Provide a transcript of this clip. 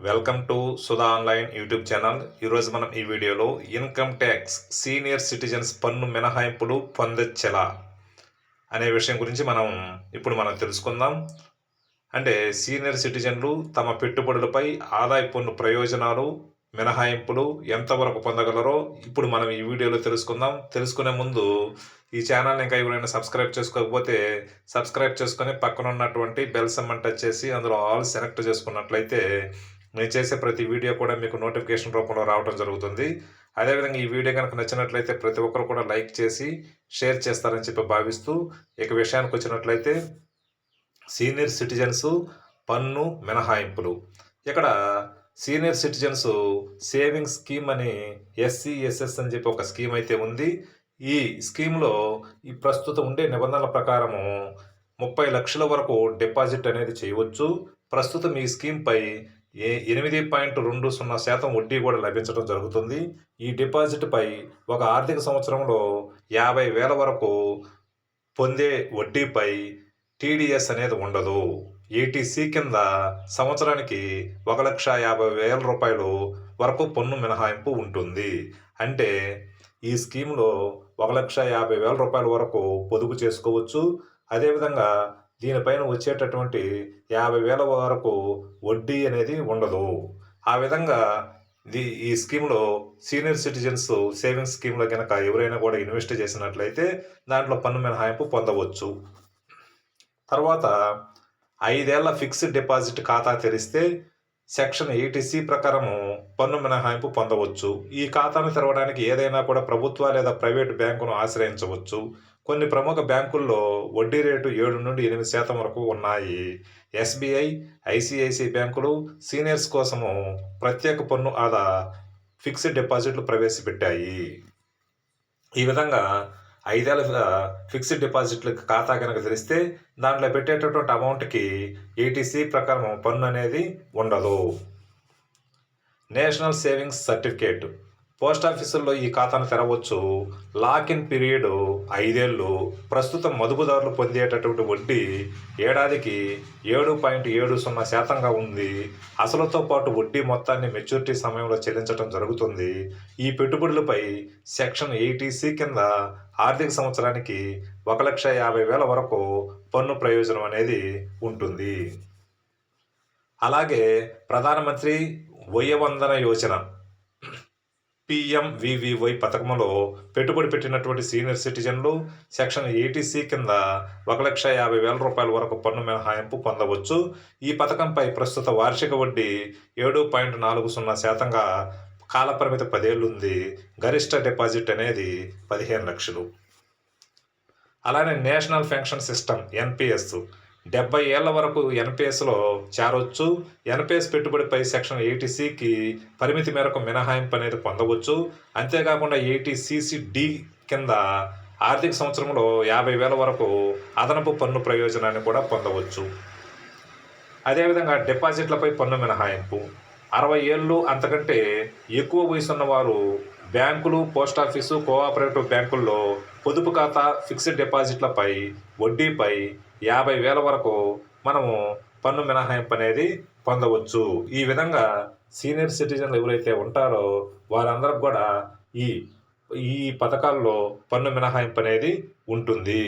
Welcome to Sudha online YouTube channel ఈరోజు మనం ఈ వీడియోలో ఇన్కమ్ ట్యాక్స్ సీనియర్ సిటిజన్స్ పన్ను మినహాయింపులు పొందొచ్చెలా అనే విషయం గురించి మనం ఇప్పుడు మనం తెలుసుకుందాం. అంటే సీనియర్ సిటిజన్లు తమ పెట్టుబడులపై ఆదాయ పన్ను ప్రయోజనాలు మినహాయింపులు ఎంతవరకు పొందగలరో ఇప్పుడు మనం ఈ వీడియోలో తెలుసుకుందాం. తెలుసుకునే ముందు ఈ ఛానల్ని ఇంకా ఎవరైనా సబ్స్క్రైబ్ చేసుకోకపోతే సబ్స్క్రైబ్ చేసుకొని పక్కన ఉన్నటువంటి బెల్ సమ్మన్ టచ్ చేసి అందులో ఆల్ సెలెక్ట్ చేసుకున్నట్లయితే నేను చేసే ప్రతి వీడియో కూడా మీకు నోటిఫికేషన్ రూపంలో రావడం జరుగుతుంది. అదేవిధంగా ఈ వీడియో కనుక నచ్చినట్లయితే ప్రతి ఒక్కరు కూడా లైక్ చేసి షేర్ చేస్తారని చెప్పి భావిస్తూ ఇక విషయానికి వచ్చినట్లయితే సీనియర్ సిటిజన్స్ పన్ను మినహాయింపులు. ఇక్కడ సీనియర్ సిటిజన్స్ సేవింగ్ స్కీమ్ అని ఎస్సీఎస్ఎస్ అని చెప్పి ఒక స్కీమ్ అయితే ఉంది. ఈ స్కీమ్లో ఈ ప్రస్తుతం ఉండే నిబంధనల ప్రకారము ముప్పై లక్షల వరకు డిపాజిట్ అనేది చేయవచ్చు. ప్రస్తుతం ఈ స్కీమ్పై ఏ ఎనిమిది పాయింట్ రెండు సున్నా శాతం వడ్డీ కూడా లభించడం జరుగుతుంది. ఈ డిపాజిట్పై ఒక ఆర్థిక సంవత్సరంలో యాభై వేల వరకు పొందే వడ్డీపై టీడీఎస్ అనేది ఉండదు. ఏటీసీ కింద సంవత్సరానికి ఒక లక్ష యాభై వేల రూపాయలు వరకు పన్ను మినహాయింపు ఉంటుంది. అంటే ఈ స్కీమ్లో ఒక లక్ష యాభై వేల రూపాయల వరకు పొదుపు చేసుకోవచ్చు. అదేవిధంగా దీనిపైన వచ్చేటటువంటి యాభై వేల వరకు వడ్డీ అనేది ఉండదు. ఆ విధంగా ది ఈ స్కీమ్లో సీనియర్ సిటిజన్స్ సేవింగ్స్ స్కీమ్లో కనుక ఎవరైనా కూడా ఇన్వెస్ట్ చేసినట్లయితే దాంట్లో పన్ను మినహాయింపు పొందవచ్చు. తర్వాత ఐదేళ్ళ ఫిక్స్డ్ డిపాజిట్ ఖాతా తెరిస్తే సెక్షన్ ఎయిటీసీ ప్రకారము పన్ను మినహాయింపు పొందవచ్చు. ఈ ఖాతాను తెరవడానికి ఏదైనా కూడా ప్రభుత్వ లేదా ప్రైవేటు బ్యాంకును ఆశ్రయించవచ్చు. కొన్ని ప్రముఖ బ్యాంకుల్లో వడ్డీ రేటు ఏడు నుండి ఎనిమిది శాతం వరకు ఉన్నాయి. ఎస్బీఐ ఐసిఐసిఐ బ్యాంకులు సీనియర్స్ కోసము ప్రత్యేక పన్ను ఆదా ఫిక్స్డ్ డిపాజిట్లు ప్రవేశపెట్టాయి. ఈ విధంగా ఐదేళ్ళ ఫిక్స్డ్ డిపాజిట్ల ఖాతా కనుక తెరిస్తే దాంట్లో పెట్టేటటువంటి అమౌంట్కి ఏటీసీ ప్రకారం పన్ను అనేది ఉండదు. నేషనల్ సేవింగ్స్ సర్టిఫికేట్ పోస్ట్ ఆఫీసుల్లో ఈ ఖాతాను తెరవచ్చు. లాక్ ఇన్ పీరియడ్ ఐదేళ్ళు ప్రస్తుతం మదుపుదారులు పొందేటటువంటి వడ్డీ ఏడాదికి ఏడు పాయింట్ ఏడు సున్నా శాతంగా ఉంది. అసలుతో పాటు వడ్డీ మొత్తాన్ని మెచ్యూరిటీ సమయంలో చెల్లించడం జరుగుతుంది. ఈ పెట్టుబడులపై సెక్షన్ ఎయిటీసీ కింద ఆర్థిక సంవత్సరానికి ఒక లక్ష యాభై వేల వరకు పన్ను ప్రయోజనం అనేది ఉంటుంది. అలాగే ప్రధానమంత్రి వయవందన యోజన పిఎంవివివై పథకంలో పెట్టుబడి పెట్టినటువంటి సీనియర్ సిటిజన్లు సెక్షన్ ఎయిటీసీ కింద ఒక లక్ష యాభై వేల రూపాయల వరకు పన్ను మినహాయింపు పొందవచ్చు. ఈ పథకంపై ప్రస్తుత వార్షిక వడ్డీ ఏడు పాయింట్ నాలుగు సున్నా శాతంగా కాలపరిమితి పదేళ్ళుంది. గరిష్ట డిపాజిట్ అనేది పదిహేను లక్షలు. అలానే నేషనల్ పెన్షన్ సిస్టమ్ ఎన్పిఎస్ డెబ్బై ఏళ్ళ వరకు ఎన్పిఎస్లో చేరవచ్చు ఎన్పిఎస్ పెట్టుబడిపై సెక్షన్ ఏటీసీకి పరిమితి మేరకు మినహాయింపు అనేది పొందవచ్చు. అంతేకాకుండా ఏటీసీసీ డి కింద ఆర్థిక సంవత్సరంలో యాభై వేల వరకు అదనపు పన్ను ప్రయోజనాన్ని కూడా పొందవచ్చు. అదేవిధంగా డిపాజిట్లపై పన్ను మినహాయింపు. అరవై ఏళ్ళు అంతకంటే ఎక్కువ వయసున్న వారు బ్యాంకులు పోస్ట్ ఆఫీసు కోఆపరేటివ్ బ్యాంకుల్లో పొదుపు ఖాతా ఫిక్స్డ్ డిపాజిట్లపై వడ్డీపై యాభై వేల వరకు మనము పన్ను మినహాయింపు అనేది పొందవచ్చు. ఈ విధంగా సీనియర్ సిటిజన్లు ఎవరైతే ఉంటారో వారందరికి కూడా ఈ ఈ పథకాల్లో పన్ను మినహాయింపు అనేది ఉంటుంది.